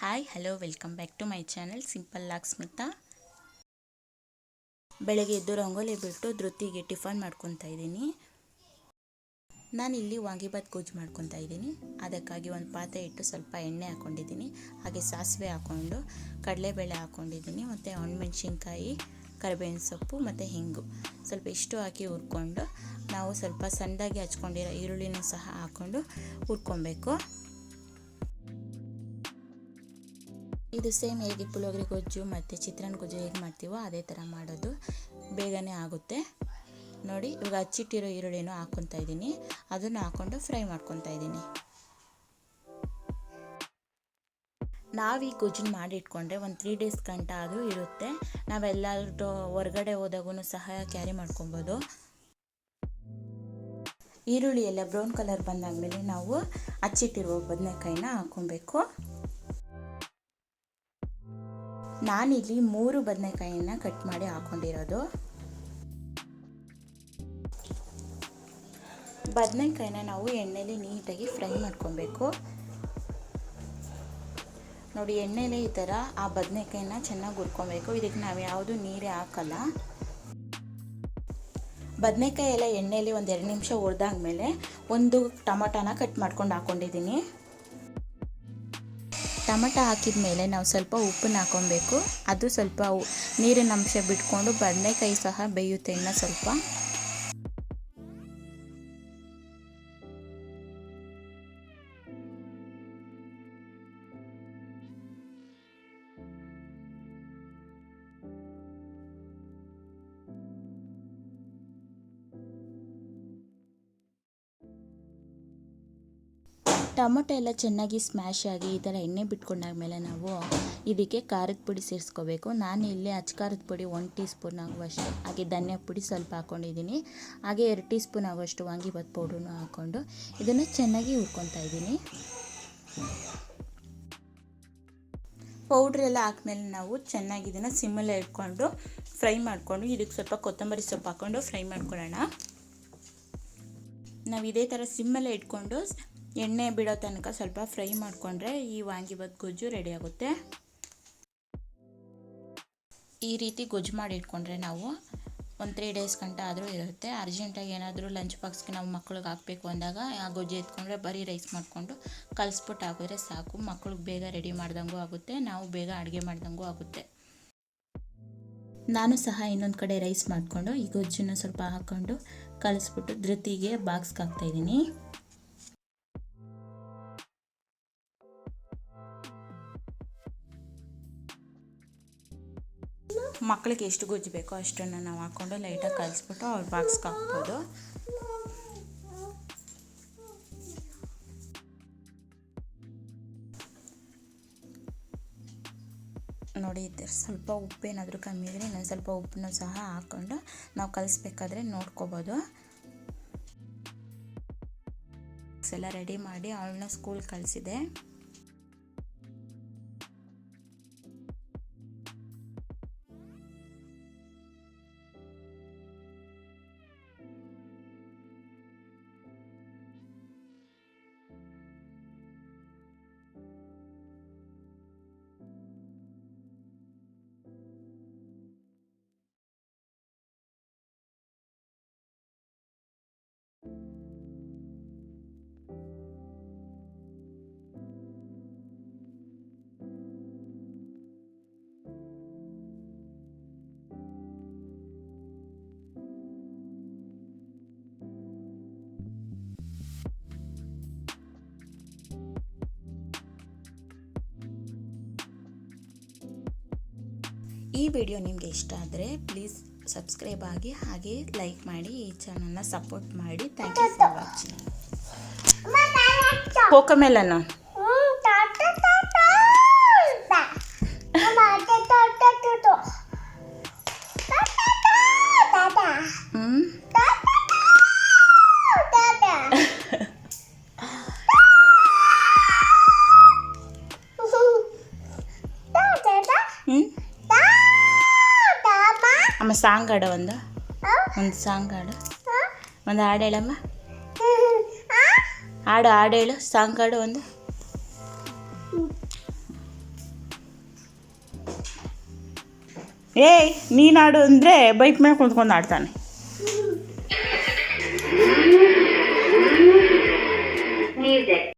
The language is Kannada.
Hi hello welcome back to my channel simple lock Smita ಬೆಳಗ್ಗೆ ಎದ್ದು ರಂಗೋಲಿ ಬಿಟ್ಟು ಧೃತಿಗೆ ಟಿಫನ್ ಮಾಡ್ಕೊತಾ ಇದ್ದೀನಿ. ಇಲ್ಲಿ ವಾಂಗಿಬಾತ್ ಗೊಜ್ಜು ಮಾಡ್ಕೊತಾ ಇದ್ದೀನಿ. ಅದಕ್ಕಾಗಿ ಒಂದು ಪಾತ್ರೆ ಇಟ್ಟು ಸ್ವಲ್ಪ ಎಣ್ಣೆ ಹಾಕ್ಕೊಂಡಿದ್ದೀನಿ ಹಾಗೆ ಸಾಸಿವೆ ಹಾಕ್ಕೊಂಡು, ಕಡಲೆಬೇಳೆ ಹಾಕ್ಕೊಂಡಿದ್ದೀನಿ. ಮತ್ತು ಒಣಮೆಣ್ಸಿನ್ಕಾಯಿ, ಕರಿಬೇವಿನ ಸೊಪ್ಪು ಮತ್ತು ಹಿಂಗು. ಸ್ವಲ್ಪ ಇಷ್ಟು ಹಾಕಿ ಹುರ್ಕೊಂಡು, ನಾವು ಸ್ವಲ್ಪ ಸಣ್ಣದಾಗಿ ಹಚ್ಕೊಂಡಿರೋ ಈರುಳ್ಳಿನೂ ಸಹ ಹಾಕ್ಕೊಂಡು ಹುರ್ಕೊಬೇಕು. ಇದು ಸೇಮ್ ಹೇಗೆ ಪುಳಿಯೋಗರೆ ಗೊಜ್ಜು ಮತ್ತು ಚಿತ್ರಾನ್ನ ಗೊಜ್ಜು ಹೇಗೆ ಮಾಡ್ತೀವೋ ಅದೇ ಥರ ಮಾಡೋದು. ಬೇಗನೆ ಆಗುತ್ತೆ. ನೋಡಿ, ಇವಾಗ ಹಚ್ಚಿಟ್ಟಿರೋ ಈರುಳ್ಳಿನೂ ಹಾಕ್ಕೊತಾ ಇದ್ದೀನಿ. ಅದನ್ನು ಹಾಕ್ಕೊಂಡು ಫ್ರೈ ಮಾಡ್ಕೊತಾ ಇದ್ದೀನಿ. ನಾವು ಈ ಗೊಜ್ಜನ್ನ ಮಾಡಿಟ್ಕೊಂಡ್ರೆ ಒಂದು ತ್ರೀ ಡೇಸ್ ಗಂಟ ಆದರೂ ಇರುತ್ತೆ. ನಾವೆಲ್ಲರೂ ಹೊರಗಡೆ ಹೋದಾಗೂ ಸಹ ಕ್ಯಾರಿ ಮಾಡ್ಕೊಬೋದು. ಈರುಳ್ಳಿ ಎಲ್ಲ ಬ್ರೌನ್ ಕಲರ್ ಬಂದಾದಮೇಲೆ ನಾವು ಹಚ್ಚಿಟ್ಟಿರುವ ಬದನೆಕಾಯಿನ ಹಾಕ್ಕೊಬೇಕು. ನಾನಿಲ್ಲಿ ಮೂರು ಬದನೆಕಾಯಿನ ಕಟ್ ಮಾಡಿ ಹಾಕೊಂಡಿರೋದು. ಬದನೆಕಾಯಿನ ನಾವು ಎಣ್ಣೆಲಿ ನೀಟಾಗಿ ಫ್ರೈ ಮಾಡ್ಕೊಬೇಕು. ನೋಡಿ, ಎಣ್ಣೆಲೆ ಈ ಥರ ಆ ಬದನೆಕಾಯಿನ ಚೆನ್ನಾಗಿ ಹುರ್ಕೊಬೇಕು. ಇದಕ್ಕೆ ನಾವು ಯಾವುದು ನೀರೇ ಹಾಕಲ್ಲ. ಬದನೆಕಾಯಿ ಎಲ್ಲ ಎಣ್ಣೆಯಲ್ಲಿ ಒಂದು ಎರಡು ನಿಮಿಷ ಹುರಿದಾದ್ಮೇಲೆ ಒಂದು ಟೊಮೊಟೊನ ಕಟ್ ಮಾಡ್ಕೊಂಡು ಹಾಕ್ಕೊಂಡಿದ್ದೀನಿ ಟೊಮಟೊ ಹಾಕಿದ ಮೇಲೆ ನಾವು ಸ್ವಲ್ಪ ಉಪ್ಪನ್ನು ಹಾಕೊಬೇಕು. ಅದು ಸ್ವಲ್ಪ ನೀರಿನ ಅಂಶ ಬಿಟ್ಕೊಂಡು ಬದನೆಕಾಯಿ ಸಹ ಬೇಯುತ್ತೆ ಇನ್ನು ಸ್ವಲ್ಪ. ಟೊಮೊಟೊ ಎಲ್ಲ ಚೆನ್ನಾಗಿ ಸ್ಮ್ಯಾಶ್ ಆಗಿ ಈ ಥರ ಎಣ್ಣೆ ಬಿಟ್ಕೊಂಡಾದ್ಮೇಲೆ ನಾವು ಇದಕ್ಕೆ ಖಾರದ ಪುಡಿ ಸೇರಿಸ್ಕೋಬೇಕು. ನಾನು ಇಲ್ಲಿ ಅಚ್ಕಾರದ ಪುಡಿ ಒನ್ ಟೀ ಸ್ಪೂನ್ ಆಗುವಷ್ಟು, ಹಾಗೆ ಧನಿಯಾ ಪುಡಿ ಸ್ವಲ್ಪ ಹಾಕ್ಕೊಂಡಿದ್ದೀನಿ ಹಾಗೆ ಎರಡು ಟೀ ಸ್ಪೂನ್ ಆಗುವಷ್ಟು ವಾಂಗಿಬಾತ್ ಪೌಡ್ರನ್ನು ಹಾಕ್ಕೊಂಡು ಇದನ್ನು ಚೆನ್ನಾಗಿ ಹುರ್ಕೊತಾ ಇದ್ದೀನಿ. ಪೌಡ್ರ್ ಎಲ್ಲ ಹಾಕ್ಮೇಲೆ ನಾವು ಚೆನ್ನಾಗಿ ಇದನ್ನು ಸಿಮ್ಮಲ್ಲೇ ಇಟ್ಕೊಂಡು ಫ್ರೈ ಮಾಡಿಕೊಂಡು, ಇದಕ್ಕೆ ಸ್ವಲ್ಪ ಕೊತ್ತಂಬರಿ ಸೊಪ್ಪು ಹಾಕ್ಕೊಂಡು ಫ್ರೈ ಮಾಡ್ಕೊಳ್ಳೋಣ. ನಾವು ಇದೇ ಥರ ಸಿಮ್ಮಲ್ಲೇ ಇಟ್ಕೊಂಡು ಎಣ್ಣೆ ಬಿಡೋ ತನಕ ಸ್ವಲ್ಪ ಫ್ರೈ ಮಾಡಿಕೊಂಡ್ರೆ ಈ ವಾಂಗಿಬಾತ್ ಗೊಜ್ಜು ರೆಡಿ ಆಗುತ್ತೆ. ಈ ರೀತಿ ಗೊಜ್ಜು ಮಾಡಿ ಇಟ್ಕೊಂಡ್ರೆ ನಾವು ಒಂದು ತ್ರೀ ಡೇಸ್ ಗಂಟ ಆದರೂ ಇರುತ್ತೆ. ಅರ್ಜೆಂಟಾಗಿ ಏನಾದರೂ ಲಂಚ್ ಬಾಕ್ಸ್ಗೆ ನಾವು ಮಕ್ಳಿಗೆ ಹಾಕಬೇಕು ಅಂದಾಗ ಆ ಗೊಜ್ಜು ಎತ್ಕೊಂಡ್ರೆ ಬರೀ ರೈಸ್ ಮಾಡಿಕೊಂಡು ಕಲಿಸ್ಬಿಟ್ಟು ಹಾಕಿದ್ರೆ ಸಾಕು. ಮಕ್ಳಿಗೆ ಬೇಗ ರೆಡಿ ಮಾಡ್ದಂಗೂ ಆಗುತ್ತೆ, ನಾವು ಬೇಗ ಅಡುಗೆ ಮಾಡ್ದಂಗೂ ಆಗುತ್ತೆ. ನಾನು ಸಹ ಇನ್ನೊಂದು ಕಡೆ ರೈಸ್ ಮಾಡಿಕೊಂಡು ಈ ಗೊಜ್ಜನ್ನು ಸ್ವಲ್ಪ ಹಾಕ್ಕೊಂಡು ಕಲಿಸ್ಬಿಟ್ಟು ಧೃತಿಗೆ ಬಾಕ್ಸ್ಗೆ ಹಾಕ್ತಾಯಿದ್ದೀನಿ ಮಕ್ಕಳಿಗೆ ಎಷ್ಟು ಗೊಜ್ಜು ಬೇಕೋ ಅಷ್ಟನ್ನು ನಾವು ಹಾಕ್ಕೊಂಡು ಲೈಟಾಗಿ ಕಲಿಸ್ಬಿಟ್ಟು ಅವ್ರ ಬಾಕ್ಸ್ಗೆ ಹಾಕ್ಬೋದು. ನೋಡಿ ಸ್ವಲ್ಪ ಸ್ವಲ್ಪ ಉಪ್ಪೇನಾದರೂ ಕಮ್ಮಿ ಇದ್ದರೆ ಇನ್ನೊಂದು ಸ್ವಲ್ಪ ಉಪ್ಪನ್ನು ಸಹ ಹಾಕ್ಕೊಂಡು ನಾವು ಕಲಿಸ್ಬೇಕಾದ್ರೆ ನೋಡ್ಕೋಬೋದು. ಎಲ್ಲ ರೆಡಿ ಮಾಡಿ ಅವಳನ್ನ ಸ್ಕೂಲ್ ಕಳಿಸಿದೆ. ಈ ವಿಡಿಯೋ ನಿಮಗೆ ಇಷ್ಟ ಆದರೆ ಪ್ಲೀಸ್ ಸಬ್ಸ್ಕ್ರೈಬ್ ಆಗಿ ಹಾಗೆ ಲೈಕ್ ಮಾಡಿ ಈ ಚಾನಲ್ನ ಸಪೋರ್ಟ್ ಮಾಡಿ. ಥ್ಯಾಂಕ್ ಯು ಫಾರ್ ವಾಚಿಂಗ್ ಕೋಕಮೆಲನ ಸಾಂಗ್ ಹಾಡು ಒಂದು? ಒಂದು ಸಾಂಗ್ ಹಾಡು ಒಂದು ಹಾಡು ಹೇಳಮ್ಮ ಹಾಡು ಹಾಡು ಹೇಳು ಸಾಂಗ್ ಹಾಡು ಒಂದು. ಏಯ್, ನೀನು ಹಾಡು ಅಂದರೆ ಬೈಕ್ ಮೇಲೆ ಕುಂತ್ಕೊಂಡು ಆಡ್ತಾನೆ ಮ್ಯೂಸಿಕ್